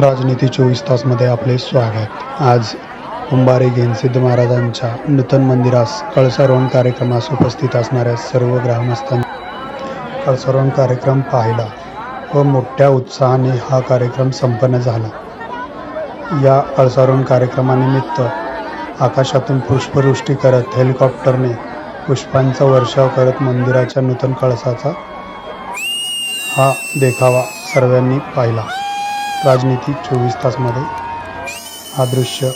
राजनीती चोवीस तासमध्ये आपले स्वागत. आज कुंभारे घेनसिद्ध महाराजांच्या नूतन मंदिरास कळसारोहण कार्यक्रमास उपस्थित असणाऱ्या सर्व ग्रामस्थांनी कळसारोहण कार्यक्रम पाहिला व मोठ्या उत्साहाने हा कार्यक्रम संपन्न झाला. या कळसारोहण कार्यक्रमानिमित्त आकाशातून पुष्पवृष्टी करत हेलिकॉप्टरने पुष्पांचा वर्षाव करत मंदिराच्या नूतन कळसाचा हा देखावा सर्वांनी पाहिला. राजनीती चोवीस तासमध्ये. हा दृश्य